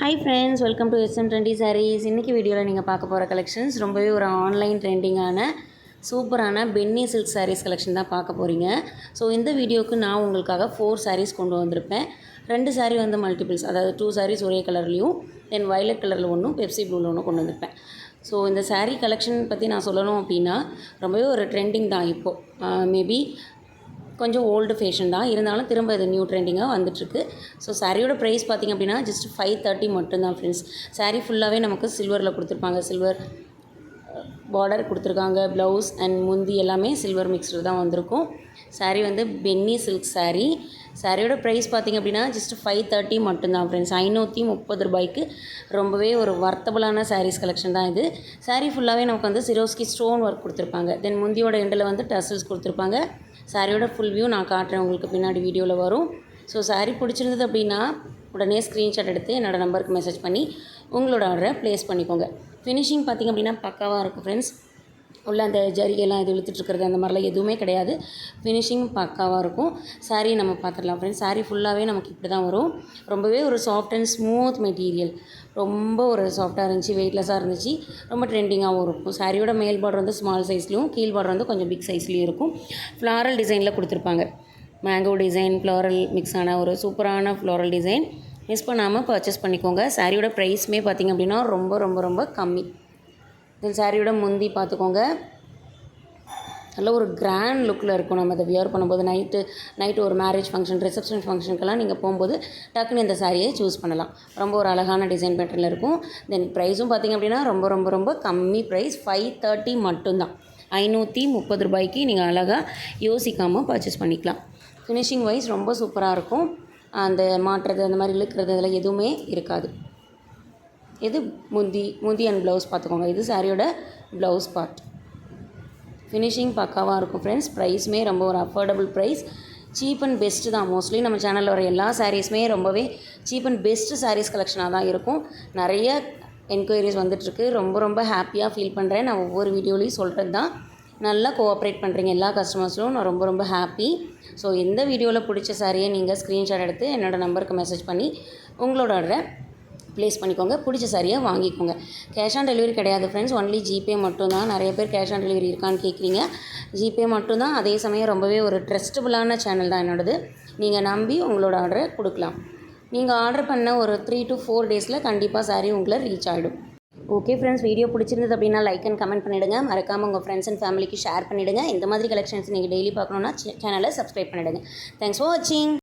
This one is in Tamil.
Hi friends welcome to SM twenty saris இன்றைக்கி வீடியோவில் நீங்கள் பார்க்க போகிற கலெக்ஷன்ஸ் ரொம்பவே ஒரு ஆன்லைன் ட்ரெண்டிங்கான சூப்பரான பென்னி சில்க் சாரீஸ் கலெக்ஷன் தான் பார்க்க போகிறீங்க ஸோ இந்த வீடியோவுக்கு நான் உங்களுக்காக ஃபோர் சாரீஸ் கொண்டு வந்திருப்பேன். ரெண்டு சாரீ வந்து மல்டிபிள்ஸ் அதாவது டூ சாரீஸ் ஒரே கலர்லேயும் தென் வயலட் கலரில் ஒன்றும் பெப்சி ப்ளூவில் ஒன்று கொண்டு வந்திருப்பேன். ஸோ இந்த சாரீ கலெக்ஷன் பற்றி நான் சொல்லணும் அப்படின்னா ரொம்பவே ஒரு ட்ரெண்டிங் தான் இப்போது மேபி கொஞ்சம் ஓல்டு ஃபேஷன் தான். இருந்தாலும் திரும்ப இது நியூ ட்ரெண்டிங்காக வந்துட்டுருக்கு. ஸோ சாரியோட ப்ரைஸ் பார்த்திங்க அப்படின்னா ஜஸ்ட் ஃபைவ் தேர்ட்டி மட்டும்தான் ஃப்ரெண்ட்ஸ் saree ஃபுல்லாகவே நமக்கு சில்வரில் கொடுத்துருப்பாங்க. சில்வர் பார்டர் கொடுத்துருக்காங்க. ப்ளவுஸ் அண்ட் முந்தி எல்லாமே சில்வர் மிக்சர் தான் வந்திருக்கும். சாரீ வந்து பென்னி சில்க் சாரீ சாரியோட ப்ரைஸ் பார்த்திங்க அப்படின்னா ஜஸ்ட் ஃபைவ் தேர்ட்டி மட்டும்தான் ஃப்ரெண்ட்ஸ் ஐநூற்றி முப்பது ரூபாய்க்கு ரொம்பவே ஒரு வர்த்தபுளான சாரீஸ் கலெக்ஷன் தான் இது. சாரீ ஃபுல்லாகவே நமக்கு வந்து சிரோஸ்கி ஸ்டோன் ஒர்க் கொடுத்துருப்பாங்க. தென் முந்தியோட எண்டில் வந்து டசல்ஸ் கொடுத்துருப்பாங்க. சாரியோட ஃபுல் வியூ நான் காட்டுறேன் உங்களுக்கு பின்னாடி வீடியோவில் வரும். ஸோ saree பிடிச்சிருந்தது அப்படின்னா உடனே ஸ்க்ரீன்ஷாட் எடுத்து என்னோடய நம்பருக்கு மெசேஜ் பண்ணி உங்களோட ஆர்டரை ப்ளேஸ் பண்ணிக்கோங்க. ஃபினிஷிங் பார்த்திங்க அப்படின்னா பக்காவாக இருக்கும் ஃப்ரெண்ட்ஸ் உள்ள அந்த ஜரிகைலாம் இது இழுத்துட்ருக்கிறது அந்த மாதிரிலாம் எதுவுமே கிடையாது. ஃபினிஷிங் பக்காவாக இருக்கும். சாரீ நம்ம பார்த்துடலாம் ஃப்ரெண்ட்ஸ் saree ஃபுல்லாகவே நமக்கு இப்படி தான் வரும். ரொம்பவே ஒரு சாஃப்ட் அண்ட் ஸ்மூத் மெட்டீரியல் ரொம்ப ஒரு சாஃப்டாக இருந்துச்சு வெயிட்லெஸ்ஸாக இருந்துச்சு. ரொம்ப ட்ரெண்டிங்காகவும் இருக்கும். சாரியோட மேல் பார்டர் வந்து ஸ்மால் சைஸ்லையும் கீழ் பார்டர் வந்து கொஞ்சம் பிக் சைஸ்லேயும் இருக்கும். ஃப்ளாரல் டிசைனில் கொடுத்துருப்பாங்க. மேங்கோ டிசைன் ஃப்ளாரல் மிக்ஸ் ஆன ஒரு சூப்பரான ஃப்ளாரல் டிசைன் மிஸ் பண்ணாமல் பர்ச்சேஸ் பண்ணிக்கோங்க. சாரியோட ப்ரைஸுமே பார்த்திங்க அப்படின்னா ரொம்ப ரொம்ப ரொம்ப கம்மி. தென் சாரியோட முந்தி பார்த்துக்கோங்க. நல்ல ஒரு கிராண்ட் லுக்கில் இருக்கும். நம்ம அதை வியர் பண்ணும்போது நைட்டு நைட்டு ஒரு மேரேஜ் ஃபங்க்ஷன் ரிசப்ஷன் ஃபங்க்ஷனுக்கெல்லாம் நீங்கள் போகும்போது டக்குன்னு இந்த சாரியை சூஸ் பண்ணலாம். ரொம்ப ஒரு அழகான டிசைன் பேட்டர்னில் இருக்கும். தென் ப்ரைஸும் பார்த்திங்க அப்படின்னா ரொம்ப ரொம்ப ரொம்ப கம்மி ப்ரைஸ் ஃபைவ் தேர்ட்டி மட்டும்தான். ஐநூற்றி முப்பது ரூபாய்க்கு நீங்கள் அழகாக யோசிக்காமல் பர்ச்சேஸ் பண்ணிக்கலாம். ஃபினிஷிங் வைஸ் ரொம்ப சூப்பராக இருக்கும். அந்த மாட்டுறது அந்த மாதிரி இழுக்கிறது இதெல்லாம் எதுவுமே இருக்காது. இது முந்தி முந்தி அண்ட் ப்ளவுஸ் பார்த்துக்கோங்க. இது சாரியோட ப்ளவுஸ் பார்ட் ஃபினிஷிங் பக்காவாக இருக்கும் ஃப்ரெண்ட்ஸ் ப்ரைஸுமே ரொம்ப ஒரு affordable price cheap and best தான். மோஸ்ட்லி நம்ம சேனலில் வர எல்லா சாரீஸுமே ரொம்பவே சீப் அண்ட் பெஸ்ட்டு சாரீஸ் கலெக்ஷனாக தான் இருக்கும். நிறைய என்கொயரிஸ் வந்துட்டுருக்கு. ரொம்ப ரொம்ப ஹாப்பியாக ஃபீல் பண்ணுறேன் நான் ஒவ்வொரு வீடியோலையும் சொல்கிறது தான் நல்லா கோஆப்ரேட் பண்ணுறீங்க எல்லா கஸ்டமர்ஸும் நான் ரொம்ப ரொம்ப ஹாப்பி ஸோ எந்த வீடியோவில் பிடிச்ச சாரியை நீங்கள் ஸ்க்ரீன்ஷாட் எடுத்து என்னோடய நம்பருக்கு மெசேஜ் பண்ணி உங்களோட ஆர்டரை ப்ளேஸ் பண்ணிக்கோங்க. பிடிச்ச சாரியை வாங்கிக்கோங்க. கேஷ் ஆன் டெலிவரி கிடையாது ஃப்ரெண்ட்ஸ் ஒன்லி ஜிபே மட்டும்தான். நிறைய பேர் கேஷ் ஆன் டெலிவரி இருக்கான்னு கேட்குறீங்க. ஜிபே மட்டும்தான். அதே சமயம் ரொம்பவே ஒரு ட்ரஸ்டபுளான சேனல் தான் என்னோடது. நீங்கள் நம்பி உங்களோட ஆர்டரை கொடுக்கலாம். நீங்கள் ஆர்டர் பண்ண ஒரு த்ரீ டு ஃபோர் டேஸில் கண்டிப்பாக சாரி உங்களை ரீச் ஆகிடும் ஓகே ஃப்ரெண்ட்ஸ் வீடியோ பிடிச்சிருந்தது அப்படின்னா லைக் அண்ட் கமெண்ட் பண்ணிவிடுங்க மறக்காமல் உங்கள் ஃப்ரெண்ட்ஸ் அண்ட் ஃபேமிலிக்கு ஷேர் பண்ணிவிடுங்க இந்த மாதிரி கலெக்ஷன்ஸ் நீங்கள் டெய்லி பார்க்கணுன்னா சேனலை சப்ஸ்கிரைப் பண்ணிவிடுங்க தேங்க்ஸ் ஃபார் வாட்சிங்